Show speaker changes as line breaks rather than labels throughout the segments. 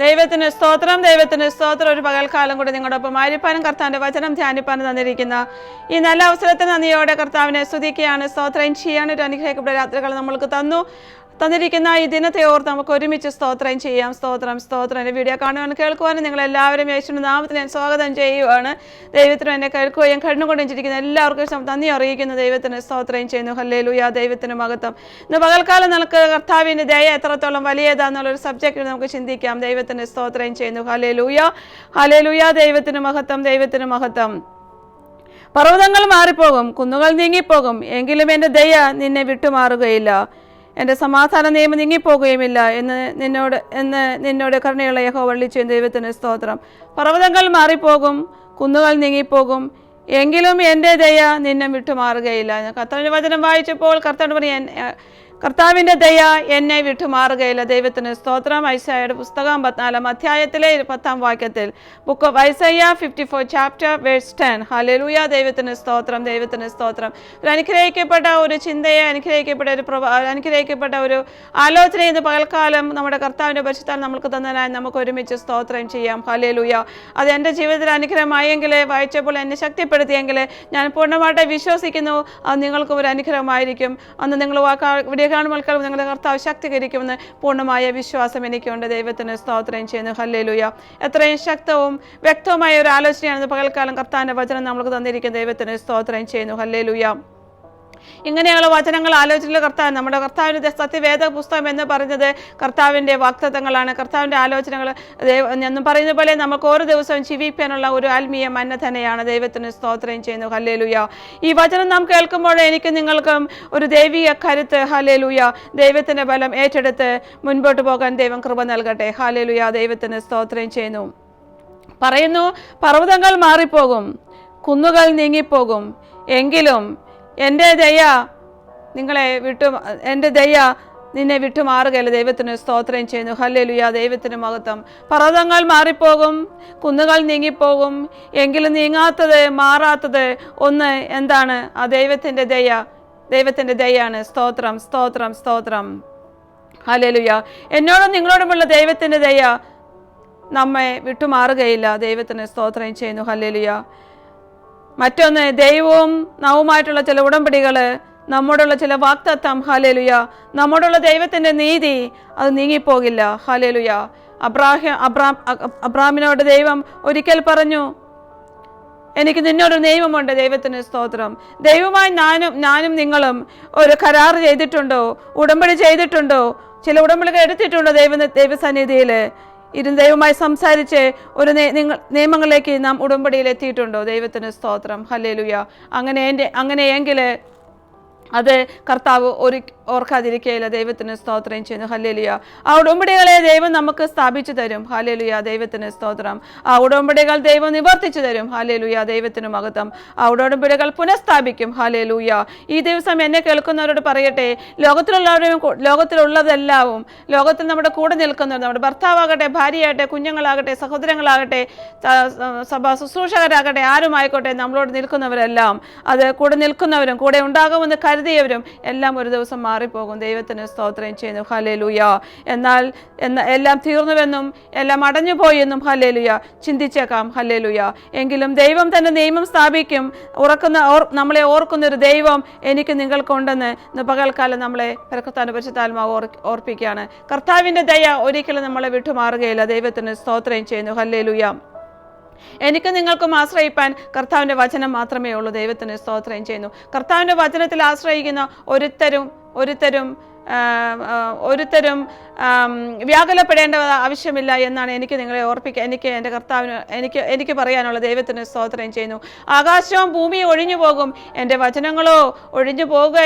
ദൈവത്തിന് സ്തോത്രം ദൈവത്തിന് സ്തോത്രം. ഒരു പകൽക്കാലം കൂടി നിങ്ങളോടൊപ്പം ആയിരിക്കാനും കർത്താവിന്റെ വചനം ധ്യാനിപ്പാനും തന്നിരിക്കുന്ന. ഈ നല്ല അവസരത്തെ നന്ദിയോടെ കർത്താവിനെ സ്തുതിക്കുകയാണ് സ്തോത്രം ചെയ്യാൻ ഒരു അനുഗ്രഹിക്കപ്പെട്ട രാത്രികൾ നമ്മൾക്ക് തന്നു. തന്നിരിക്കുന്ന ഈ ദിനത്തെ ഓർത്ത് നമുക്ക് ഒരുമിച്ച് സ്തോത്രം ചെയ്യാം. സ്തോത്രം സ്തോത്രം. വീഡിയോ കാണുവാനും കേൾക്കുവാനും നിങ്ങൾ എല്ലാവരും യേശുവിന്റെ നാമത്തിൽ ഞാൻ സ്വാഗതം ചെയ്യുവാണ്. ദൈവത്തിന് എന്നെ കേൾക്കുകയും കണ്ണുകൊണ്ടും ചിരിക്കുന്ന എല്ലാവർക്കും നന്ദി അറിയിക്കുന്നു. ദൈവത്തിന് സ്തോത്രം ചെയ്യുന്നു. ഹല്ലേ ലുയാ ദൈവത്തിന് മഹത്വം. ഇന്ന് പകൽക്കാലം നമുക്ക് കർത്താവിന്റെ ദയ എത്രത്തോളം വലിയതാന്നുള്ളൊരു സബ്ജക്റ്റ് നമുക്ക് ചിന്തിക്കാം. ദൈവത്തിന് സ്തോത്രം ചെയ്യുന്നു. ഹലേ ലുയാ ഹലേ ലുയാ ദൈവത്തിന് മഹത്വം. ദൈവത്തിന് മഹത്വം. പർവതങ്ങൾ മാറിപ്പോകും. കുന്നുകൾ നീങ്ങിപ്പോകും. എങ്കിലും എന്റെ ദയ നിന്നെ വിട്ടുമാറുകയില്ല. എന്റെ സമാധാന നിയമം നീങ്ങിപ്പോകുകയുമില്ല എന്ന് നിന്നോട് എന്ന് നിന്നോട് കരുണയുള്ള യഹോ വള്ളിച്ചു ദൈവത്തിന് സ്തോത്രം. പർവതങ്ങൾ മാറിപ്പോകും കുന്നുകൾ നീങ്ങിപ്പോകും. എങ്കിലും എന്റെ ദയ നിന്നെ വിട്ടുമാറുകയില്ല. കർത്താവിന്റെ വചനം വായിച്ചപ്പോൾ കർത്താവ് പറയാൻ കർത്താവിന്റെ ദയ എന്നെ വിട്ടുമാറുകയില്ല. ദൈവത്തിന് സ്തോത്രം. ഐസയുടെ പുസ്തകം പത്തിനാലാം അധ്യായത്തിലെ പത്താം വാക്യത്തിൽ book of Isaiah fifty four chapter verse ten hallelujah ദൈവത്തിന് സ്തോത്രം ദൈവത്തിന് സ്തോത്രം. ഒരു അനുഗ്രഹിക്കപ്പെട്ട ഒരു ചിന്തയെ അനുഗ്രഹിക്കപ്പെട്ട ഒരു പ്രഭ അനുഗ്രഹിക്കപ്പെട്ട ഒരു ആലോചന ഇന്ന് പകൽക്കാലം നമ്മുടെ കർത്താവിന്റെ പരിശുദ്ധാൽ നമുക്ക് തന്നതിനായി നമുക്ക് ഒരുമിച്ച് സ്തോത്രം ചെയ്യാം. ഹലലൂയ അത് എന്റെ ജീവിതത്തിൽ അനുഗ്രഹമായെങ്കിൽ വായിച്ചപ്പോൾ എന്നെ ശക്തിപ്പെടുത്തിയെങ്കിൽ ഞാൻ പൂർണമായിട്ട് വിശ്വസിക്കുന്നു. അത് നിങ്ങൾക്കും ഒരു അനുഗ്രഹമായിരിക്കും. അന്ന് നിങ്ങൾ വാക്കാ വീഡിയോ ആൾക്കാർ ഞങ്ങളുടെ കർത്താവ് ശക്തീകരിക്കുമെന്ന് പൂർണമായ വിശ്വാസം എനിക്കുണ്ട്. ദൈവത്തിന് സ്തോത്രം ചെയ്യുന്നു. ഹല്ലേലൂയ. എത്രയും ശക്തവും വ്യക്തവുമായ ഒരു ആലോചനയാണ് പകൽക്കാലം കർത്താവിന്റെ വചനം നമ്മൾക്ക് തന്നിരിക്കുന്ന. ദൈവത്തിന് സ്തോത്രം ചെയ്യുന്നു. ഹല്ലേലൂയ. ഇങ്ങനെയുള്ള വചനങ്ങൾ ആലോചനയിൽ കർത്താവ് നമ്മുടെ കർത്താവിന്റെ സത്യവേദ പുസ്തകം എന്ന് പറഞ്ഞത് കർത്താവിന്റെ വാക്തത്വങ്ങളാണ്. കർത്താവിന്റെ ആലോചനകൾ എന്നും പറയുന്ന പോലെ നമുക്ക് ഓരോ ദിവസവും ജീവിക്കാനുള്ള ഒരു ആത്മീയ മന്ന തന്നെയാണ്. ദൈവത്തിന് സ്തോത്രം ചെയ്യുന്നു. ഹല്ലേലൂയ. ഈ വചനം നാം കേൾക്കുമ്പോൾ എനിക്ക് നിങ്ങൾക്കും ഒരു ദൈവിക കരുത്ത്. ഹല്ലേലൂയ. ദൈവത്തിന്റെ ബലം ഏറ്റെടുത്ത് മുൻപോട്ട് പോകാൻ ദൈവം കൃപ നൽകട്ടെ. ഹല്ലേലൂയ. ദൈവത്തിന് സ്തോത്രം ചെയ്യുന്നു. പറയുന്നു പർവതങ്ങൾ മാറിപ്പോകും കുന്നുകൾ നീങ്ങിപ്പോകും. എങ്കിലും എന്റെ ദയ നിങ്ങളെ വിട്ടു എന്റെ ദയ നിന്നെ വിട്ടുമാറുകയല്ല ദൈവത്തിന് സ്തോത്രം ചെയ്യുന്നു. ഹല്ലേലുയ. ദൈവത്തിന് മഹത്വം. പർവതങ്ങൾ മാറിപ്പോകും കുന്നുകൾ നീങ്ങിപ്പോകും. എങ്കിലും നീങ്ങാത്തത് മാറാത്തത് ഒന്ന് എന്താണ്? ആ ദൈവത്തിന്റെ ദയ. ദൈവത്തിന്റെ ദയാണ് സ്തോത്രം സ്തോത്രം സ്തോത്രം. ഹല്ലേലുയ. എന്നോടും നിങ്ങളോടുമുള്ള ദൈവത്തിന്റെ ദയ നമ്മെ വിട്ടുമാറുകയില്ല ദൈവത്തിന് സ്തോത്രം ചെയ്യുന്നു. ഹല്ലേലുയ. മറ്റൊന്ന് ദൈവവും നവുമായിട്ടുള്ള ചില ഉടമ്പടികൾ നമ്മോടുള്ള ചില വാക്തത്വം ഹാലേലുയ. നമ്മോടുള്ള ദൈവത്തിന്റെ നീതി അത് നീങ്ങിപ്പോകില്ല ഹാലേലുയ. അബ്രാഹ്യ അബ്രാം അബ്രാമിനോട് ദൈവം ഒരിക്കൽ പറഞ്ഞു എനിക്ക് നിന്നോട് നിയമമുണ്ട് ദൈവത്തിന് സ്തോത്രം. ദൈവമായി ഞാനും ഞാനും നിങ്ങളും ഒരു കരാർ ചെയ്തിട്ടുണ്ടോ? ഉടമ്പടി ചെയ്തിട്ടുണ്ടോ? ചില ഉടമ്പടികൾ എടുത്തിട്ടുണ്ടോ ദൈവ ദൈവസന്നിധിയിൽ ഇരുന്ന് ദൈവമായി സംസാരിച്ച് ഒരു നിങ്ങൾ നിയമങ്ങളിലേക്ക് നാം ഉടമ്പടിയിൽ എത്തിയിട്ടുണ്ടോ? ദൈവത്തിന് സ്തോത്രം. ഹല്ലേലുയ. അങ്ങനെ എന്റെ അങ്ങനെയെങ്കിൽ അത് കർത്താവ് ഒരു ഓർക്കാതിരിക്കുകയില്ല ദൈവത്തിന് സ്തോത്രം ചെയ്യുന്നു. ഹല്ലേലുയ. ആ ഉടമ്പടികളെ ദൈവം നമുക്ക് സ്ഥാപിച്ചു തരും. ഹല്ലേലുയ. ദൈവത്തിന് സ്തോത്രം. ആ ഉടമ്പടികൾ ദൈവം നിവർത്തിച്ചു തരും. ഹല്ലേലുയ. ദൈവത്തിന് മഹത്വം. ആ ഉടമ്പടികൾ പുനഃസ്ഥാപിക്കും. ഹല്ലേലുയ. ഈ ദിവസം എന്നെ കേൾക്കുന്നവരോട് പറയട്ടെ ലോകത്തിലുള്ളവരും ലോകത്തിലുള്ളതെല്ലാവും ലോകത്തിൽ നമ്മുടെ കൂടെ നിൽക്കുന്നവർ നമ്മുടെ ഭർത്താവാകട്ടെ ഭാര്യയാകട്ടെ കുഞ്ഞുങ്ങളാകട്ടെ സഹോദരങ്ങളാകട്ടെ സഭ ശുശ്രൂഷകരാകട്ടെ ആരുമായിക്കോട്ടെ നമ്മളോട് നിൽക്കുന്നവരെല്ലാം അത് കൂടെ നിൽക്കുന്നവരും കൂടെ ഉണ്ടാകുമെന്ന് കരുതിയവരും എല്ലാം ഒരു ദിവസം മാറിപ്പോകും. ദൈവത്തിന് സ്തോത്രം ചെയ്യുന്നു. ഹലേലുയ എന്നാൽ എന്ന എല്ലാം തീർന്നുവെന്നും എല്ലാം അടഞ്ഞുപോയെന്നും ഹലേലുയ ചിന്തിച്ചേക്കാം. ഹലേലുയ എങ്കിലും ദൈവം തന്നെ നിയമം സ്ഥാപിക്കും. ഉറക്കുന്ന നമ്മളെ ഓർക്കുന്ന ഒരു ദൈവം എനിക്ക് നിങ്ങൾക്കുണ്ടെന്ന് ഇന്ന് പകൽക്കാലം നമ്മളെ പെരക്കത്താന്റെ പരിശുദ്ധാത്മാവ് ഓർ ഓർപ്പിക്കുകയാണ്. കർത്താവിന്റെ ദയ ഒരിക്കലും നമ്മളെ വിട്ടുമാറുകയില്ല. ദൈവത്തിന് സ്തോത്രം ചെയ്യുന്നു. ഹല്ലേലുയ. എനിക്ക് നിങ്ങൾക്കും ആശ്രയിപ്പാൻ കർത്താവിന്റെ വചനം മാത്രമേ ഉള്ളൂ. ദൈവത്തിന് സ്തോത്രം ചെയ്യുന്നു. കർത്താവിന്റെ വചനത്തിൽ ആശ്രയിക്കുന്ന ഒരുത്തരും ഒരുത്തരും ഒരുത്തരും വ്യാകുലപ്പെടേണ്ട ആവശ്യമില്ല എന്നാണ് എനിക്ക് നിങ്ങളെ ഓർപ്പിക്കുക എനിക്ക് എന്റെ കർത്താവിന് എനിക്ക് എനിക്ക് പറയാനുള്ള ദൈവത്തിന് സ്തോത്രം ചെയ്യുന്നു. ആകാശവും ഭൂമിയും ഒഴിഞ്ഞു പോകും. എന്റെ വചനങ്ങളോ ഒഴിഞ്ഞു പോകുക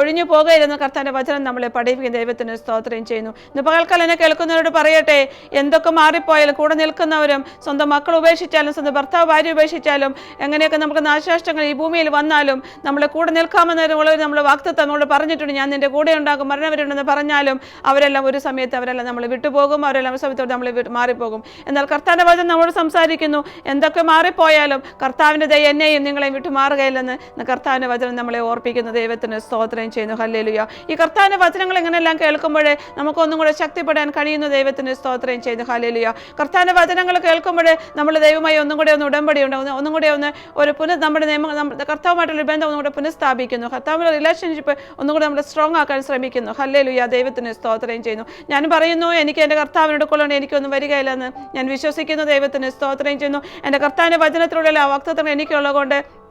ഒഴിഞ്ഞു പോകുകയില്ലെന്ന് കർത്താവിന്റെ വചനം നമ്മളെ പഠിപ്പിക്കും ദൈവത്തിന് സ്തോത്രം ചെയ്യുന്നു. ഇന്ന് പകൽക്കാലം എന്നെ കേൾക്കുന്നവരോട് പറയട്ടെ എന്തൊക്കെ മാറിപ്പോയാലും കൂടെ നിൽക്കുന്നവരും സ്വന്തം മക്കൾ ഉപേക്ഷിച്ചാലും സ്വന്തം ഭർത്താവ് ഭാര്യ ഉപേക്ഷിച്ചാലും എങ്ങനെയൊക്കെ നമുക്ക് നാശനഷ്ടങ്ങൾ ഈ ഭൂമിയിൽ വന്നാലും നമ്മളെ കൂടെ നിൽക്കാമെന്ന് നമ്മൾ വാക്തത്വം നമ്മളോട് പറഞ്ഞിട്ടുണ്ട്. ഞാൻ നിന്റെ കൂടെ ഉണ്ടാകും. മരണവരുണ്ടെന്ന് പറഞ്ഞാലും അവരെല്ലാം ഒരു സമയത്ത് അവരെല്ലാം നമ്മൾ വിട്ടുപോകും അവരെല്ലാം സമയത്തോട് നമ്മൾ മാറിപ്പോകും. എന്നാൽ കർത്താവിന്റെ വചനം നമ്മോട് സംസാരിക്കുന്നു എന്തൊക്കെ മാറിപ്പോയാലും കർത്താവിന്റെ ദയ എന്നെയും നിങ്ങളെയും വിട്ടു മാറുകയില്ലെന്ന് കർത്താവിന്റെ വചനം നമ്മളെ ഓർപ്പിക്കുന്നു. ദൈവത്തിന് സ്തോത്രം ചെയ്യുന്നു. ഹല്ലേലുയ. ഈ കർത്താവിന്റെ വചനങ്ങൾ ഇങ്ങനെയെല്ലാം കേൾക്കുമ്പോഴേ നമുക്കൊന്നും കൂടെ ശക്തിപ്പെടാൻ കഴിയുന്ന. ദൈവത്തിന് സ്തോത്രം ചെയ്യുന്നു. ഹല്ലേലുയ. കർത്താവിന്റെ വചനങ്ങൾ കേൾക്കുമ്പോഴേ നമ്മൾ ദൈവമായി ഒന്നും കൂടെ ഒന്ന് ഉടമ്പടി ഉണ്ടാകുന്നു ഒന്നും കൂടെ ഒന്ന് ഒരു പുനഃ നമ്മുടെ നിയമം കർത്താവുമായിട്ടുള്ള ബന്ധം ഒന്നും കൂടെ പുനഃസ്ഥാപിക്കുന്നു. കർത്താവിന്റെ റിലേഷൻഷിപ്പ് ഒന്നും കൂടെ നമ്മൾ സ്ട്രോങ് ആക്കാൻ ശ്രമിക്കുന്നു. ഹല്ലേലുയ. ദൈവത്തിന് സ്തോത്രം ചെയ്യുന്നു. ഞാൻ പറയുന്നു എനിക്ക് എന്റെ കർത്താവിനോട് കൊള്ളുകൊണ്ട് എനിക്കൊന്നും വരികയില്ലെന്ന്. ഞാൻ വിശ്വസിക്കുന്നു ദൈവത്തിന് സ്തോത്രം ചെയ്യുന്നു. എന്റെ കർത്താവിന്റെ വചനത്തിലുള്ള ആ വക്തത്വം എനിക്കുള്ളത് എനിക്കുള്ളതുകൊണ്ട്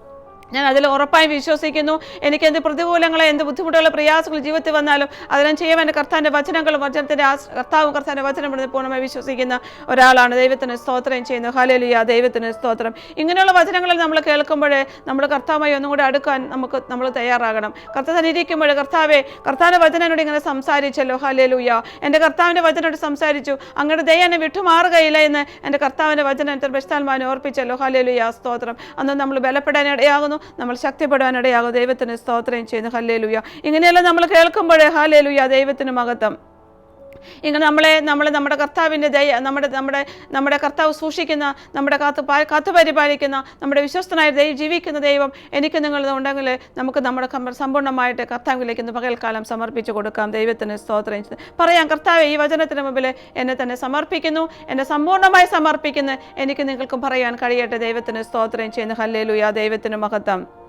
ഞാൻ അതിൽ ഉറപ്പായും വിശ്വസിക്കുന്നു. എനിക്ക് എന്ത് പ്രതികൂലങ്ങളെ എന്ത് ബുദ്ധിമുട്ടുകളെ പ്രയാസങ്ങൾ ജീവിതത്തിൽ വന്നാലും അതിനും ചെയ്യാൻ എന്റെ കർത്താന്റെ വചനങ്ങളും വചനത്തിന്റെ കർത്താവും കർത്താന്റെ വചനം പറഞ്ഞ് പൂർണമായി വിശ്വസിക്കുന്ന ഒരാളാണ്. ദൈവത്തിന് സ്തോത്രം ചെയ്യുന്നു. ഹലലിയ ദൈവത്തിന് സ്തോത്രം. ഇങ്ങനെയുള്ള വചനങ്ങളിൽ നമ്മൾ കേൾക്കുമ്പോൾ നമ്മൾ കർത്താവുമായി ഒന്നും കൂടി അടുക്കാൻ നമുക്ക് നമ്മൾ തയ്യാറാകണം. കർത്താവ് ഇരിക്കുമ്പോൾ കർത്താവെ കർത്താവിന്റെ വചനനോട് ഇങ്ങനെ സംസാരിച്ചല്ലോ. ഹലലുയ എന്റെ കർത്താവിന്റെ വചനോട് സംസാരിച്ചു. അങ്ങയുടെ ദയ എന്നെ വിട്ടുമാറുകയില്ല എന്ന് എന്റെ കർത്താവിന്റെ വചനം എത്ര ബെസ്താൽമാനെ ഓർപ്പിച്ചല്ലോ. ഹലലുയ സ്തോത്രം. അന്ന് നമ്മൾ ബലപ്പെടാൻ ഇടയാകുന്നു. നമ്മൾ ശക്തിപ്പെടുവാനിടയാകും ദൈവത്തിന് സ്തോത്രം ചെയ്യുന്നു. ഹല്ലേലുയ. ഇങ്ങനെയെല്ലാം നമ്മൾ കേൾക്കുമ്പോഴേ ഹാലേലുയ ദൈവത്തിന് മഹത്വം. ഇങ്ങനെ നമ്മളെ നമ്മൾ നമ്മുടെ കർത്താവിന്റെ ദയ നമ്മുടെ നമ്മുടെ നമ്മുടെ കർത്താവ് സൂക്ഷിക്കുന്ന നമ്മുടെ കാത്തു കാത്തു പരിപാലിക്കുന്ന നമ്മുടെ വിശ്വസ്തനായ ദൈവം ജീവിക്കുന്ന ദൈവം എനിക്ക് നിങ്ങൾ ഉണ്ടെങ്കിൽ നമുക്ക് നമ്മുടെ സമ്പൂർണമായിട്ട് കർത്താവിലേക്ക് ഇന്ന് പകൽക്കാലം സമർപ്പിച്ചു കൊടുക്കാം. ദൈവത്തിന് സ്തോത്രം. പറയാം കർത്താവ് ഈ വചനത്തിന് മുമ്പിൽ എന്നെ തന്നെ സമർപ്പിക്കുന്നു. എന്നെ സമ്പൂർണമായി സമർപ്പിക്കുന്നു. എനിക്ക് നിങ്ങൾക്കും പറയാൻ കഴിയട്ടെ. ദൈവത്തിന് സ്തോത്രം ചെയ്യുന്നു. ഹല്ലേലൂയ. ദൈവത്തിന് മഹത്വം.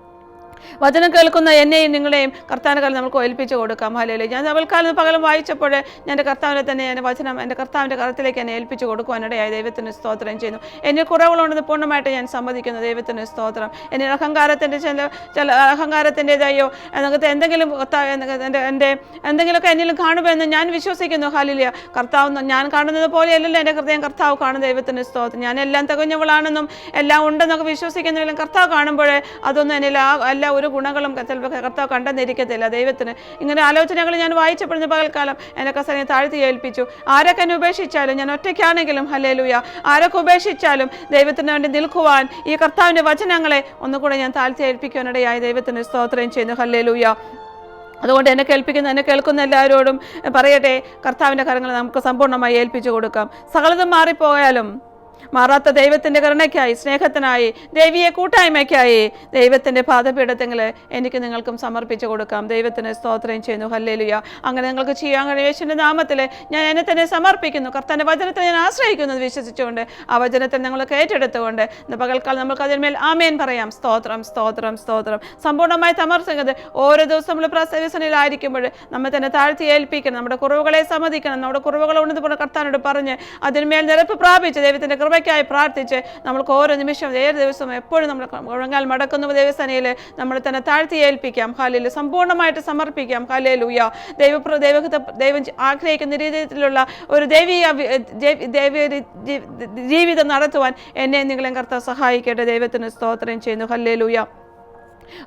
വചനം കേൾക്കുന്ന എന്നെയും നിങ്ങളെയും കർത്താവിനെ നമുക്ക് ഏൽപ്പിച്ചു കൊടുക്കാം. ഹലേ ഞാൻ അവൽക്കാലം പകലം വായിച്ചപ്പോൾ എന്റെ കർത്താവിനെ തന്നെ എന്റെ വചനം എന്റെ കർത്താവിന്റെ കരത്തിലേക്ക് എന്നെ ഏൽപ്പിച്ചു കൊടുക്കുവാനിടയായി ദൈവത്തിന് സ്തോത്രം ചെയ്യുന്നു. എന്നിൽ കുറവുകളുണ്ടെന്ന് പൂർണമായിട്ട് ഞാൻ സമ്മതിക്കുന്നു. ദൈവത്തിന് സ്തോത്രം. എന്നിൽ അഹങ്കാരത്തിന്റെ ചില ചില അഹങ്കാരത്തിന്റെതായോ എന്നൊക്കെ എന്തെങ്കിലും എന്റെ എന്റെ എന്തെങ്കിലുമൊക്കെ എന്നിലും കാണുമെന്ന് ഞാൻ വിശ്വസിക്കുന്നു. ഹാലിലിയ കർത്താവ് ഞാൻ കാണുന്നത് പോലെയല്ലല്ലോ എന്റെ ഹൃദയം. കർത്താവ് കാണുന്ന ദൈവത്തിന് സ്തോത്രം. ഞാൻ എല്ലാം തികഞ്ഞവളാണെന്നും എല്ലാം ഉണ്ടെന്നൊക്കെ വിശ്വസിക്കുന്നെങ്കിലും കർത്താവ് കാണുമ്പോഴേ അതൊന്നും എന്നിൽ എല്ലാ ഒരു ഗുണങ്ങളും ചിലപ്പോൾ കർത്താവ് കണ്ടെന്നിരിക്കത്തില്ല. ദൈവത്തിന് ഇങ്ങനെ ആലോചനകൾ ഞാൻ വായിച്ചപ്പോഴും പകൽക്കാലം എന്റെ കസനെ താഴ്ത്തി ഏൽപ്പിച്ചു. ആരൊക്കെ എന്നെ ഉപേക്ഷിച്ചാലും ഞാൻ ഒറ്റയ്ക്കാണെങ്കിലും ഹല്ലേലൂയ ആരൊക്കെ ഉപേക്ഷിച്ചാലും ദൈവത്തിന് വേണ്ടി നിൽക്കുവാൻ ഈ കർത്താവിന്റെ വചനങ്ങളെ ഒന്നുകൂടെ ഞാൻ താഴ്ത്തി ഏൽപ്പിക്കാനിടയായി ദൈവത്തിന് സ്തോത്രം ചെയ്യുന്നു. ഹല്ലേലൂയ. അതുകൊണ്ട് എന്നെ കേൾപ്പിക്കുന്ന എന്നെ കേൾക്കുന്ന എല്ലാവരോടും പറയട്ടെ കർത്താവിന്റെ കരങ്ങൾ നമുക്ക് സമ്പൂർണമായി ഏൽപ്പിച്ചു കൊടുക്കാം. സകലതും മാറിപ്പോയാലും മാറാത്ത ദൈവത്തിന്റെ കരുണയ്ക്കായി സ്നേഹത്തിനായി ദൈവീയ കൂട്ടായ്മയ്ക്കായി ദൈവത്തിന്റെ പാദപീഠത്തെങ്കിൽ എനിക്ക് നിങ്ങൾക്കും സമർപ്പിച്ചു കൊടുക്കാം. ദൈവത്തിന് സ്തോത്രം ചെയ്യുന്നു. ഹല്ലേലുയ. അങ്ങനെ നിങ്ങൾക്ക് ചെയ്യാൻ കഴിയും യേശുവിന്റെ നാമത്തിൽ ഞാൻ എന്നെ തന്നെ സമർപ്പിക്കുന്നു. കർത്താന്റെ വചനത്തെ ഞാൻ ആശ്രയിക്കുന്നത് വിശ്വസിച്ചുകൊണ്ട് ആ വചനത്തെ നിങ്ങൾ ഏറ്റെടുത്തുകൊണ്ട് ഇന്ന് പകൽക്കാലം നമുക്ക് അതിന്മേൽ ആമേൻ പറയാം. സ്തോത്രം സ്തോത്രം സ്തോത്രം. സമ്പൂർണമായി സമർപ്പിക്കുന്നത് ഓരോ ദിവസം നമ്മൾ പ്രസവിസനിലായിരിക്കുമ്പോൾ നമ്മൾ തന്നെ താഴ്ത്തി ഏൽപ്പിക്കണം. നമ്മുടെ കുറവുകളെ സമ്മതിക്കണം. നമ്മുടെ കുറവുകൾ ഉണ്ടെന്ന് കർത്താനോട് പറഞ്ഞ് അതിന്മേൽ നിരപ്പ് പ്രാപിച്ച് ദൈവത്തിന്റെ കൃപയ്ക്കായി പ്രാർത്ഥിച്ച് നമ്മൾക്ക് ഓരോ നിമിഷം ഏത് ദിവസവും എപ്പോഴും നമ്മൾ മുഴങ്ങാൽ മടക്കുന്ന ദേവസേനയിൽ നമ്മൾ തന്നെ താഴ്ത്തി ഏൽപ്പിക്കാം. ഹാലയിൽ സമ്പൂർണമായിട്ട് സമർപ്പിക്കാം. ഹാലേലൂയ ദൈവ ദൈവത്തെ ദൈവം ആഗ്രഹിക്കുന്ന രീതിയിലുള്ള ഒരു ദൈവീയ ദൈവീയ ജീവിതം നടത്തുവാൻ എന്നെ നിങ്ങളെ കർത്താവ് സഹായിക്കട്ടെ. ദൈവത്തിന് സ്തോത്രം ചെയ്യുന്നു. ഹല്ലേലൂയ.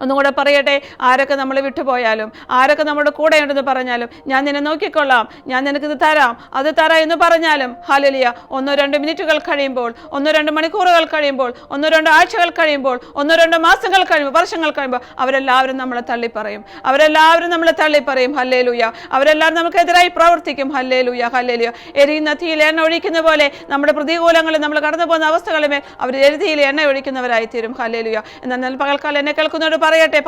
ഒന്നും കൂടെ പറയട്ടെ ആരൊക്കെ നമ്മൾ വിട്ടുപോയാലും ആരൊക്കെ നമ്മുടെ കൂടെ ഉണ്ടെന്ന് പറഞ്ഞാലും ഞാൻ നിന്നെ നോക്കിക്കൊള്ളാം ഞാൻ നിനക്കിത് തരാം അത് തരാം എന്ന് പറഞ്ഞാലും ഹാലലിയ ഒന്നോ രണ്ട് മിനിറ്റുകൾ കഴിയുമ്പോൾ ഒന്നോ രണ്ട് മണിക്കൂറുകൾ കഴിയുമ്പോൾ ഒന്നോ രണ്ട് ആഴ്ചകൾ കഴിയുമ്പോൾ ഒന്നോ രണ്ട് മാസങ്ങൾ കഴിയുമ്പോൾ വർഷങ്ങൾ കഴിയുമ്പോൾ അവരെല്ലാവരും നമ്മളെ തള്ളി പറയും അവരെല്ലാവരും നമ്മളെ തള്ളി തള്ളിപ്പറയും ഹല്ലേലൂയ അവരെല്ലാവരും നമുക്കെതിരായി പ്രവർത്തിക്കും ഹല്ലേലൂയ ഹല്ലേലൂയ എരിയുന്ന തീയിൽ എണ്ണ ഒഴിക്കുന്ന പോലെ നമ്മുടെ പ്രതികൂലങ്ങളിൽ നമ്മൾ കടന്നു പോകുന്ന അവസ്ഥകളുമേ അവർ എരുതിയിൽ എണ്ണ ഒഴിക്കുന്നവരായി തീരും ഹല്ലേ ഹല്ലേലൂയ എന്നാൽ പകൽക്കാലം എന്നെ കേൾക്കുന്നവരോട് പറയട്ടെ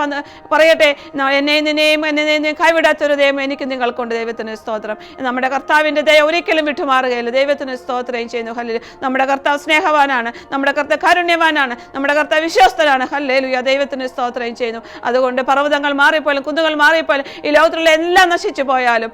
പറയട്ടെ എന്നെ നിന്നെയും എന്നെ കൈവിടാത്തൊരു ദൈവം എനിക്ക് നിങ്ങൾക്കുണ്ട് ദൈവത്തിന് സ്തോത്രം. നമ്മുടെ കർത്താവിന്റെ ദയ ഒരിക്കലും വിട്ടുമാറുകയില്ല. ദൈവത്തിന് സ്തോത്രം ചെയ്യുന്നു. ഹല്ലേലൂയ. നമ്മുടെ കർത്താവ് സ്നേഹവാനാണ്. നമ്മുടെ കർത്താവ് കാരുണ്യവാനാണ്. നമ്മുടെ കർത്താവ് വിശ്വസ്തനാണ്. ഹല്ലേലൂയ. ദൈവത്തിന് സ്തോത്രം ചെയ്യുന്നു. അതുകൊണ്ട് പർവതങ്ങൾ മാറിപ്പോയാലും കുന്നുകൾ മാറിപ്പോയാലും ഈ ലോകത്തിലുള്ള എല്ലാം നശിച്ചു പോയാലും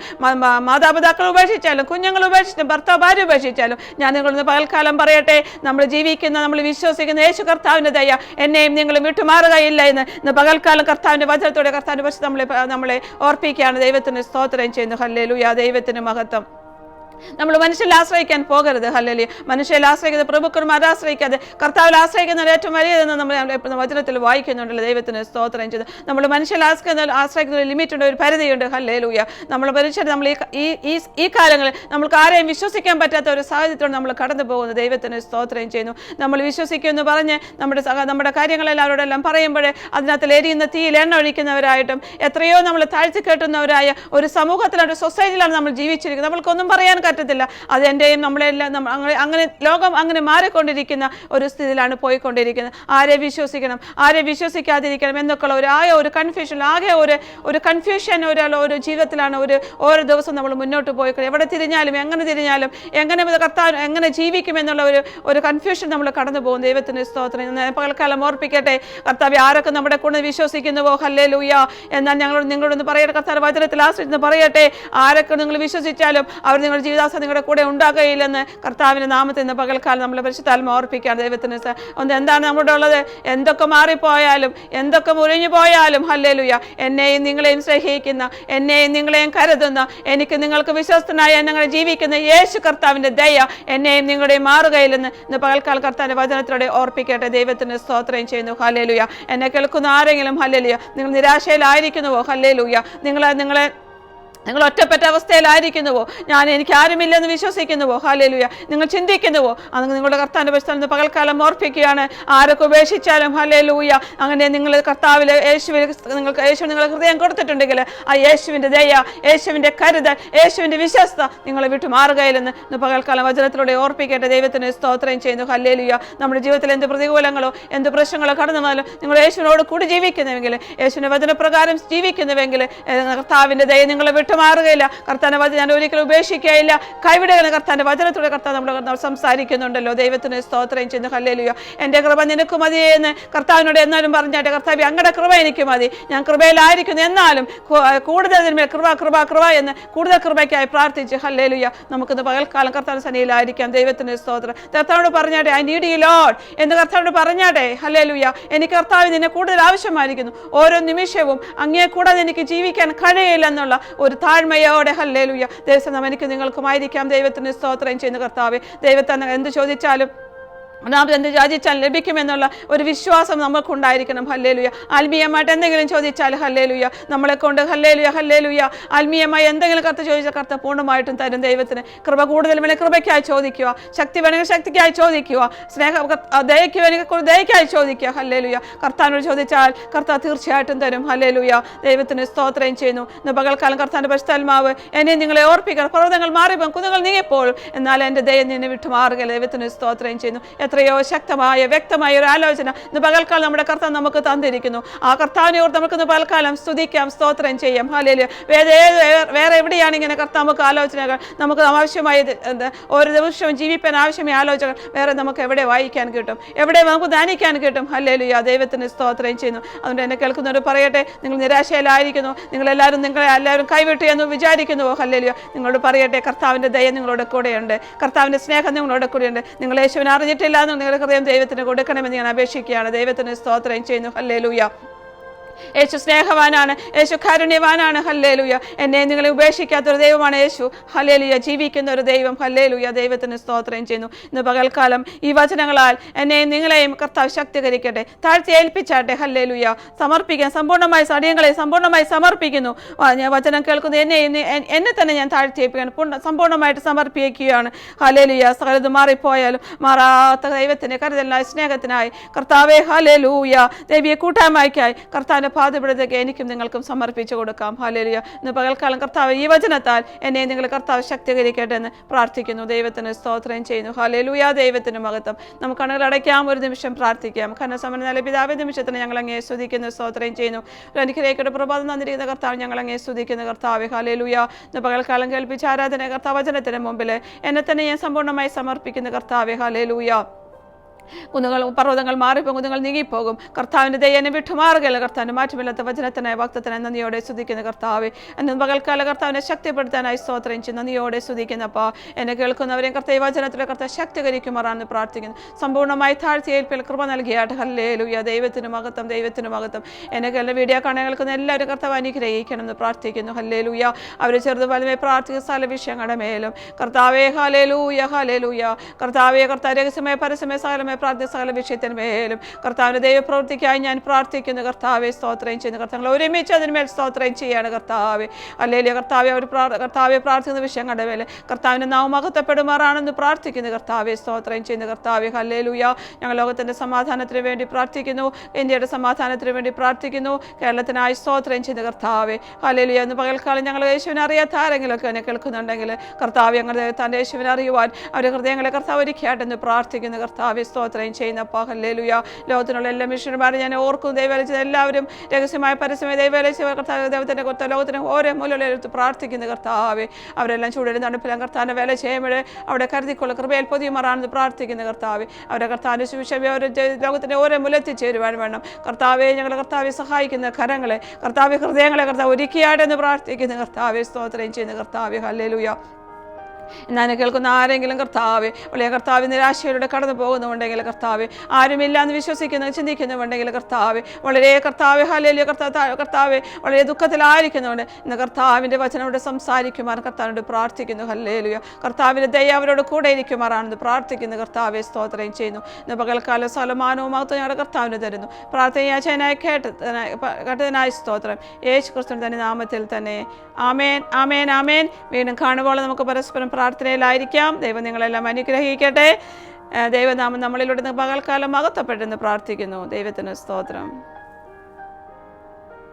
മാതാപിതാക്കൾ ഉപേക്ഷിച്ചാലും കുഞ്ഞുങ്ങൾ ഉപേക്ഷിച്ചാലും ഭർത്താവ് ഭാര്യ ഉപേക്ഷിച്ചാലും ഞാൻ നിങ്ങളൊന്ന് പകൽക്കാലം പറയട്ടെ. നമ്മൾ ജീവിക്കുന്ന നമ്മൾ വിശ്വസിക്കുന്ന യേശു കർത്താവിന്റെ ദയ എന്നെയും നിങ്ങളും വിട്ടുമാറുകയില്ല എന്ന് ഇന്ന് പകൽക്കാലം കർത്താവിന്റെ വചനത്തോടെ കർത്താവിന്റെ വശം നമ്മളെ നമ്മളെ ഓർപ്പിക്കുകയാണ്. ദൈവത്തിന് സ്തോത്രം ചെയ്യുന്നു. ഹല്ലേലൂയ. ദൈവത്തിന് മഹത്വം. നമ്മൾ മനുഷ്യരിൽ ആശ്രയിക്കാൻ പോകരുത്. ഹല്ലലി മനുഷ്യരിൽ ആശ്രയിക്കുന്നത് പ്രഭുക്കന്മാരെ ആശ്രയിക്കാതെ കർത്താവിൽ ആശ്രയിക്കുന്ന ഏറ്റവും വലിയതെന്ന് നമ്മൾ വചനത്തിൽ വായിക്കുന്നുണ്ടല്ലോ. ദൈവത്തിന് സ്തോത്രം ചെയ്ത്. നമ്മൾ മനുഷ്യരിൽ ആശ്രയിക്കുന്ന ആശ്രയിക്കുന്ന ഒരു ലിമിറ്റ് ഉണ്ട് ഒരു പരിധിയുണ്ട്. ഹല്ലേലൂയ. നമ്മൾ മനുഷ്യർ നമ്മൾ ഈ ഈ ഈ- കാലങ്ങളിൽ നമ്മൾക്ക് ആരെയും വിശ്വസിക്കാൻ പറ്റാത്ത ഒരു സാഹചര്യത്തോടെ നമ്മൾ കടന്നു പോകുന്നു. ദൈവത്തിന് സ്തോത്രം ചെയ്യുന്നു. നമ്മൾ വിശ്വസിക്കുമെന്ന് പറഞ്ഞ് നമ്മുടെ നമ്മുടെ കാര്യങ്ങളെല്ലാം അവരോടെല്ലാം പറയുമ്പോഴേ അതിനകത്ത് എരിയുന്ന തീയിൽ എണ്ണ ഒഴിക്കുന്നവരായിട്ടും എത്രയോ നമ്മൾ താഴ്ത്തി കെട്ടുന്നവരായ ഒരു സമൂഹത്തിലാണ് ഒരു സൊസൈറ്റിയിലാണ് നമ്മൾ ജീവിച്ചിരിക്കുന്നത്. നമ്മൾക്കൊന്നും പറയാൻ പറ്റത്തില്ല അത് എന്റെയും നമ്മളെല്ലാം അങ്ങനെ അങ്ങനെ ലോകം അങ്ങനെ മാറിക്കൊണ്ടിരിക്കുന്ന ഒരു സ്ഥിതിയിലാണ് പോയിക്കൊണ്ടിരിക്കുന്നത്. ആരെ വിശ്വസിക്കണം? ആരെ വിശ്വസിക്കാതിരിക്കണം? എന്നൊക്കെയുള്ള ഒരു ആയ ഒരു കൺഫ്യൂഷൻ ആകെ ഒരു ഒരു കൺഫ്യൂഷൻ ഒരാൾ ഒരു ജീവിതത്തിലാണ് ഒരു ഓരോ ദിവസം നമ്മൾ മുന്നോട്ട് പോയിക്കൊണ്ട് എവിടെ തിരിഞ്ഞാലും എങ്ങനെ തിരിഞ്ഞാലും എങ്ങനെ കർത്താവ് എങ്ങനെ ജീവിക്കും എന്നുള്ള ഒരു ഒരു കൺഫ്യൂഷൻ നമ്മൾ കടന്നു പോകും ദൈവത്തിന്റെ സ്തോത്രം. പകൽക്കാലം ഓർപ്പിക്കട്ടെ. കർത്താവ് ആരൊക്കെ നമ്മുടെ കൂടെ വിശ്വസിക്കുന്നുവോ? ഹല്ലേ ലൂയ എന്നാൽ ഞങ്ങളോട് നിങ്ങളോടൊന്ന് പറയട്ടെ. കർത്താവ് വചനത്തിൽ ആശ്രയിച്ച് പറയട്ടെ. ആരൊക്കെ നിങ്ങൾ വിശ്വസിച്ചാലും അവർ നിങ്ങളുടെ ജീവിതാവസ്ഥ നിങ്ങളുടെ കൂടെ ഉണ്ടാകുകയില്ലെന്ന് കർത്താവിന്റെ നാമത്തിൽ നിന്ന് പകൽക്കാലം നമ്മൾ പരിശുദ്ധാത്മ ഓർപ്പിക്കുകയാണ്. ദൈവത്തിന് ഒന്ന് എന്താണ് നമ്മുടെ ഉള്ളത്? എന്തൊക്കെ മാറിപ്പോയാലും എന്തൊക്കെ മുറിഞ്ഞു പോയാലും ഹല്ലേലൂയ എന്നെയും നിങ്ങളെയും സ്നേഹിക്കുന്ന എന്നെയും നിങ്ങളെയും കരുതുന്ന എനിക്ക് നിങ്ങൾക്ക് വിശ്വസ്തനായ ഞങ്ങൾ ജീവിക്കുന്ന യേശു കർത്താവിന്റെ ദയ എന്നെയും നിങ്ങളുടെയും മാറുകയില്ലെന്ന് ഇന്ന് പകൽക്കാല കർത്താവിന്റെ വചനത്തിലൂടെ ഓർപ്പിക്കട്ടെ. ദൈവത്തിന് സ്തോത്രം ചെയ്യുന്നു. ഹല്ലേലൂയ. എന്നെ കേൾക്കുന്ന ആരെങ്കിലും ഹല്ലേലൂയ നിങ്ങൾ നിരാശയിലായിരിക്കുന്നുവോ? ഹല്ലേലൂയ. നിങ്ങൾ നിങ്ങളെ നിങ്ങൾ ഒറ്റപ്പെട്ട അവസ്ഥയിലായിരിക്കുന്നുവോ? ഞാൻ എനിക്ക് ആരുമില്ലെന്ന് വിശ്വസിക്കുന്നുവോ? ഹാലേലുയ നിങ്ങൾ ചിന്തിക്കുന്നുവോ? അത് നിങ്ങളുടെ കർത്താവിന്റെ പരിസ്ഥാനത്ത് പകൽക്കാലം ഓർപ്പിക്കുകയാണ്. ആരൊക്കെ ഉപേക്ഷിച്ചാലും ഹാലേലൂയ അങ്ങനെ നിങ്ങൾ കർത്താവിൽ യേശുവിൽ നിങ്ങൾക്ക് യേശു നിങ്ങളുടെ ഹൃദയം കൊടുത്തിട്ടുണ്ടെങ്കിൽ ആ യേശുവിന്റെ ദയ യേശുവിന്റെ കരുതൽ യേശുവിന്റെ വിശ്വസ്ത നിങ്ങളെ വിട്ടു മാറുകയില്ലെന്ന് ഇന്ന് പകൽക്കാലം വചനത്തിലൂടെ ഓർപ്പിക്കേണ്ട ദൈവത്തിന് സ്തോത്രം ചെയ്യുന്നു. ഹല്ലേലുയ. നമ്മുടെ ജീവിതത്തിൽ എന്ത് പ്രതികൂലങ്ങളോ എന്ത് പ്രശ്നങ്ങളോ കടന്നു വന്നാലും നിങ്ങൾ യേശുവിനോട് കൂടി ജീവിക്കുന്നുവെങ്കിൽ യേശുവിന്റെ വചനപ്രകാരം ജീവിക്കുന്നുവെങ്കിൽ കർത്താവിന്റെ ദയ നിങ്ങളെ വിട്ടുമാറുകയില്ല കർത്താന്റെ വചനം ഞാൻ ഒരിക്കലും ഉപേക്ഷിക്കുകയില്ല. കൈവിടുകയില്ല കർത്താന്റെ വചനത്തിലൂടെ കർത്താൻ നമ്മുടെ സംസാരിക്കുന്നുണ്ടല്ലോ. ദൈവത്തിന് സ്തോത്രം ചെയ്യുന്നു. ഹല്ലേലൂയ. എന്റെ കൃപ നിനക്ക് മതിയെന്ന് കർത്താവിനോട് എന്നാലും പറഞ്ഞാട്ടെ കർത്താവ് അങ്ങടെ കൃപ എനിക്ക് മതി. ഞാൻ കൃപയിലായിരിക്കുന്നു എന്നാലും കൂടുതൽ ഇതിന്മേൽ കൃപ കൃപ കൃപ എന്ന് കൂടുതൽ കൃപയ്ക്കായി പ്രാർത്ഥിച്ച് ഹല്ലേലൂയ. നമുക്കിന്ന് പകൽക്കാലം കർത്താവ് സന്നിയിലായിരിക്കാം ദൈവത്തിന് സ്തോത്രം. കർത്താവിനോട് പറഞ്ഞാട്ടെ ഐ നീഡ് യു ലോഡ് എന്ന് കർത്താവിനോട് പറഞ്ഞാട്ടെ ഹല്ലേലൂയ. എനിക്ക് കർത്താവ് നിന്നെ കൂടുതൽ ആവശ്യമായിരിക്കുന്നു. ഓരോ നിമിഷവും അങ്ങേ കൂടാതെ എനിക്ക് ജീവിക്കാൻ കഴിയില്ലെന്നുള്ള ഒരു താഴ്മയോടെ ഹല്ലേലൂയ ദൈവം എനിക്ക് നിങ്ങൾക്കുമായിരിക്കാം ദൈവത്തിന് സ്തോത്രം ചെയ്യുന്ന കർത്താവ് ദൈവത്തെ എന്ത് ചോദിച്ചാലും ഒന്നാമത് എന്ത് യാചിച്ചാൽ ലഭിക്കുമെന്നുള്ള ഒരു വിശ്വാസം നമുക്കുണ്ടായിരിക്കണം ഹല്ലേലുയ. ആത്മീയമായിട്ട് എന്തെങ്കിലും ചോദിച്ചാൽ ഹല്ലേലുയ. നമ്മളെ കൊണ്ട് ഹല്ലേലുയ ഹല്ലേലുയ. ആത്മീയമായി എന്തെങ്കിലും കർത്ത ചോദിച്ചാൽ കർത്ത പൂർണമായിട്ടും തരും ദൈവത്തിന്. കൃപ കൂടുതൽ വേണമെങ്കിൽ കൃപയ്ക്കായി ചോദിക്കുക. ശക്തി വേണമെങ്കിൽ ശക്തിക്കായി ചോദിക്കുക. സ്നേഹ കർത്ത- ദയയ്ക്ക് വേണമെങ്കിൽ ദയക്കായി ചോദിക്കുക. ഹല്ലേലുയ. കർത്താനോട് ചോദിച്ചാൽ കർത്താവ് തീർച്ചയായിട്ടും തരും. ഹല്ലേലുയ. ദൈവത്തിന് സ്തോത്രം ചെയ്യുന്നു. ഇന്ന് പകൽക്കാലം കർത്താവിന്റെ പരിശുദ്ധാത്മാവ് എന്നെ നിങ്ങളെ ഓർപ്പിക്കുക പർവതങ്ങൾ മാറിപ്പോകും കുന്നുകൾ നീങ്ങിപ്പോൾ എന്നാൽ എന്റെ ദയ നിന്നെ വിട്ടു മാറുക ദൈവത്തിന് സ്തോത്രം ചെയ്യുന്നു. എത്രയോ ശക്തമായ വ്യക്തമായ ഒരു ആലോചന ഇന്ന് പകൽക്കാലം നമ്മുടെ കർത്താവ് നമുക്ക് തന്നിരിക്കുന്നു. ആ കർത്താവിനെ ഓർത്ത് നമുക്കിന്ന് പകൽക്കാലം സ്തുതിക്കാം സ്തോത്രം ചെയ്യാം. ഹാലേൽ വേറെ വേറെ എവിടെയാണ് ഇങ്ങനെ കർത്താവ് നമുക്ക് ആലോചനകൾ? നമുക്ക് ആവശ്യമായ ഓരോ ദിവസവും ജീവിപ്പാൻ ആവശ്യമായ ആലോചനകൾ വേറെ നമുക്ക് എവിടെ വായിക്കാൻ കിട്ടും? എവിടെ നമുക്ക് ധ്യാനിക്കാൻ കിട്ടും? ഹല്ലേലുയ ദൈവത്തിന് സ്തോത്രം ചെയ്യുന്നു. അതുകൊണ്ട് എന്നെ കേൾക്കുന്നവർ പറയട്ടെ നിങ്ങൾ നിരാശയിലായിരിക്കുന്നു. നിങ്ങളെല്ലാവരും നിങ്ങളെ എല്ലാവരും കൈവിട്ടു എന്ന് വിചാരിക്കുന്നുവോ ഹല്ലേലുയ നിങ്ങളോട് പറയട്ടെ കർത്താവിന്റെ ദയ നിങ്ങളുടെ കൂടെയുണ്ട്. കർത്താവിന്റെ സ്നേഹം നിങ്ങളുടെ കൂടെയുണ്ട്. നിങ്ങൾ യേശുവിനെ അറിഞ്ഞിട്ടില്ല. എന്ന് നിങ്ങളുടെ ഹൃദയം ദൈവത്തിന് കൊടുക്കണമെന്ന് ഞാൻ അപേക്ഷിക്കുകയാണ്. ദൈവത്തിന് സ്തോത്രം ചെയ്യുന്നു. ഹല്ലേ ഹല്ലേലൂയ. യേശു സ്നേഹവാനാണ് യേശു കാരുണ്യവാനാണ്. ഹല്ലേലുയ. എന്നെ നിങ്ങളെ ഉപേക്ഷിക്കാത്തൊരു ദൈവമാണ് യേശു. ഹല്ലേലുയ. ജീവിക്കുന്ന ഒരു ദൈവം. ഹല്ലേലുയ. ദൈവത്തിന് സ്തോത്രം ചെയ്യുന്നു. ഇന്ന് പകൽക്കാലം ഈ വചനങ്ങളാൽ എന്നെയും നിങ്ങളെയും കർത്താവ് ശക്തീകരിക്കട്ടെ. താഴ്ത്തി ഏൽപ്പിച്ചാട്ടെ. ഹല്ലേലുയ. സമർപ്പിക്കാൻ സമ്പൂർണമായി സടിയങ്ങളെ സമ്പൂർണമായി സമർപ്പിക്കുന്നു. ഞാൻ വചനം കേൾക്കുന്ന എന്നെ എന്നെ- തന്നെ ഞാൻ താഴ്ത്തി ഏൽപ്പിക്കാൻ പൂർണ സമ്പൂർണമായിട്ട് സമർപ്പിക്കുകയാണ്. ഹലേലുയ സകലത് മാറിപ്പോയാലും മാറാത്ത ദൈവത്തിന് കരുതലിനായി സ്നേഹത്തിനായി. കർത്താവെ ഹല്ലേലൂയ. ദേവിയെ കൂട്ടായ്മയ്ക്കായി കർത്താവിന്റെ പാതപിടത്തേക്ക് എനിക്കും നിങ്ങൾക്കും സമർപ്പിച്ചു കൊടുക്കാം. ഹാലേലിയ ഇന്ന് പകൽക്കാലം കർത്താവ് ഈ വചനത്താൽ എന്നെ നിങ്ങൾ കർത്താവ് ശക്തീകരിക്കട്ടെ എന്ന് പ്രാർത്ഥിക്കുന്നു. ദൈവത്തിന് സ്തോത്രം ചെയ്യുന്നു. ഹല്ലേലൂയ. ദൈവത്തിന് മഹത്വം. നമുക്ക് കണ്ണുകൾ അടയ്ക്കാം ഒരു നിമിഷം പ്രാർത്ഥിക്കാം. ഖനസമന നല്ല പിതാവ് നിമിഷത്തിന് ഞങ്ങൾ അങ്ങേ സ്തുതിക്കുന്ന സ്തോത്രം ചെയ്യുന്നു. അനുഗ്രഹിക്കട്ടെ പ്രഭാതം തന്നിരിക്കുന്ന കർത്താവ് ഞങ്ങൾ അങ്ങേ സ്തുതിക്കുന്ന കർത്താവ്. ഹല്ലേലൂയ. ഇന്ന് പകൽക്കാലം കേൾപ്പിച്ച ആരാധന കർത്താവ് വചനത്തിന് മുമ്പിൽ എന്നെ തന്നെ ഞാൻ സമ്പൂർണമായി സമർപ്പിക്കുന്ന കർത്താവ്. ഹല്ലേലൂയ. കുന്നുകൾ പർവതങ്ങൾ മാറിപ്പോകും കുന്നുകൾ നീങ്ങിപ്പോകും. കർത്താവിന്റെ ദയ്യനെ വിട്ടുമാറുകയില്ല. കർത്താവിന്റെ മാറ്റമില്ലാത്ത വചനത്തിനായി ഭക്തത്തിനായി നന്ദിയോടെ സ്തുതിക്കുന്ന കർത്താവ്. എന്ന് പകൽക്കാല കർത്താവിനെ ശക്തിപ്പെടുത്താനായി സ്തോത്രം ചെയ്ത് നന്ദിയോടെ സ്തുതിക്കുന്നപ്പോൾ എന്നെ കേൾക്കുന്നവരെയും കർത്താവ് വചനത്തിലെ കർത്താവ് ശക്തീകരിക്കുമാറാണെന്ന് പ്രാർത്ഥിക്കുന്നു. സമ്പൂർണമായി താഴ്ത്തി ഏൽപ്പിൽ കൃപ നൽകിയാട്ട്. ഹല്ലേ ലുയ ദൈവത്തിന് മഹത്വം ദൈവത്തിന് മഹത്വം എന്നെ കേൾക്കുന്ന വീഡിയോ കാണാൻ കേൾക്കുന്ന എല്ലാവരും കർത്താവ് അനുഗ്രഹിക്കണമെന്ന് പ്രാർത്ഥിക്കുന്നു. ഹല്ലേ ലുയ അവർ ചെറുത് വലുതായി പ്രാർത്ഥിക്കുന്ന സ്ഥല വിഷയങ്ങളുടെ മേലും. കർത്താവേ ഹാലേ ലൂയ കർത്താവേ ലൂയ കർത്താവെ കർത്താവ് രഹസ്യമായ പരസ്യമയ സകലമായ പ്രാർത്ഥന സകല വിഷയത്തിന് മേലും. കർത്താവിന്റെ ദൈവപ്രവൃത്തിക്കായി ഞാൻ പ്രാർത്ഥിക്കുന്നു. കർത്താവെ സ്തോത്രം ചെയ്യുന്നു. കർത്താവ് ഒരുമിച്ച് അതിന്മേൽ സ്തോത്രം ചെയ്യാണ് കർത്താവ്. അല്ലെങ്കിൽ കർത്താവെ അവർ കർത്താവെ പ്രാർത്ഥിക്കുന്ന വിഷയങ്ങളുടെ മേലെ കർത്താവിന്റെ നാമകത്തപ്പെടുമാറാണെന്ന് പ്രാർത്ഥിക്കുന്നു. കർത്താവെ സ്തോത്രം ചെയ്യുന്നു. കർത്താവെ ഹല്ലേലൂയ. ഞങ്ങൾ ലോകത്തിന്റെ സമാധാനത്തിന് വേണ്ടി പ്രാർത്ഥിക്കുന്നു. ഇന്ത്യയുടെ സമാധാനത്തിന് വേണ്ടി പ്രാർത്ഥിക്കുന്നു. കേരളത്തിനായി സ്തോത്രം ചെയ്യുന്ന കർത്താവെ. ഹല്ലേലൂയ. എന്ന് പകൽക്കാലം ഞങ്ങൾ യേശുവിനെ അറിയാത്ത ആരെങ്കിലുമൊക്കെ എന്നെ കേൾക്കുന്നുണ്ടെങ്കിൽ കർത്താവ് ഞങ്ങളുടെ തന്റെ യേശുവിനെ അറിയുവാൻ അവരുടെ ഹൃദയങ്ങളെ കർത്താവ് ഒരുക്കിയായിട്ടെന്ന് പ്രാർത്ഥിക്കുന്നു. കർത്താവെ സ്തോത്രം ചെയ്യുന്ന ഹല്ലേലൂയ. ലോകത്തിനുള്ള എല്ലാ മിഷനുമാരും ഞാൻ ഓർക്കും ദൈവലിച്ചത് എല്ലാവരും രഹസ്യമായ പരസ്യമായ ദൈവലിച്ച കർത്താവ് ദൈവത്തിന്റെ കർത്താവ് ലോകത്തിന് ഓരോ മൂലയിലെടുത്ത് പ്രാർത്ഥിക്കുന്ന കർത്താവെ. അവരെല്ലാം ചൂടലും തണുപ്പിലും കർത്താവിന്റെ വേല ചെയ്യുമ്പോൾ അവിടെ കരുതിക്കൊള്ള കൃപയിൽ പൊതിയുമാറാണെന്ന് പ്രാർത്ഥിക്കുന്ന കർത്താവ്. അവരെ കർത്താവിന്റെ സുവിശേഷം അവർ ലോകത്തിന്റെ ഓരോ മുലെത്തിച്ചേരുവാൻ വേണം. കർത്താവെ ഞങ്ങൾ കർത്താവെ സഹായിക്കുന്ന കരങ്ങളെ കർത്താവ് ഹൃദയങ്ങളെ കർത്താവ് ഒരുക്കിയാടെന്ന് പ്രാർത്ഥിക്കുന്ന കർത്താവെ. സ്തോത്രം ചെയ്യുന്ന കർത്താവ്. ഹല്ലേലൂയ. ഞാൻ കേൾക്കുന്ന ആരെങ്കിലും കർത്താവ് വലിയ കർത്താവ് നിരാശയിലൂടെ കടന്നു പോകുന്നുണ്ടെങ്കിൽ കർത്താവ് ആരുമില്ല എന്ന് വിശ്വസിക്കുന്ന ചിന്തിക്കുന്നുണ്ടെങ്കിൽ കർത്താവ് വളരെ കർത്താവ് ഹലേലിയ കർത്താവ് കർത്താവ് വളരെ ദുഃഖത്തിലായിരിക്കുന്നുണ്ട്. ഇന്ന് കർത്താവിന്റെ വചനോട് സംസാരിക്കുമാർ കർത്താവിനോട് പ്രാർത്ഥിക്കുന്നു ഹല്ലേലുയ. കർത്താവിന്റെ ദയ അവരോട് കൂടെ ഇരിക്കുമാറാണെന്ന് പ്രാർത്ഥിക്കുന്നു കർത്താവെ സ്തോത്രം ചെയ്യുന്നു. ഇന്ന് പകൽക്കാല സലമാനവും മഹത്വം ഞങ്ങളുടെ കർത്താവിന് തരുന്നു. പ്രാർത്ഥന യാചനായി കേട്ടതിനായി കേട്ടതിനായി സ്തോത്രം. യേശു ക്രിസ്തുവിന്റെ തന്നെ നാമത്തിൽ തന്നെ. ആമേൻ ആമേൻ ആമേൻ. വീണ്ടും കാണുമ്പോൾ നമുക്ക് പരസ്പരം പ്രാർത്ഥനയിലായിരിക്കാം. ദൈവം നിങ്ങളെല്ലാം അനുഗ്രഹിക്കട്ടെ. ദൈവനാമം നമ്മളിലൂടെ പകൽക്കാലം അകത്തപ്പെട്ടെന്ന് പ്രാർത്ഥിക്കുന്നു. ദൈവത്തിന് സ്തോത്രം.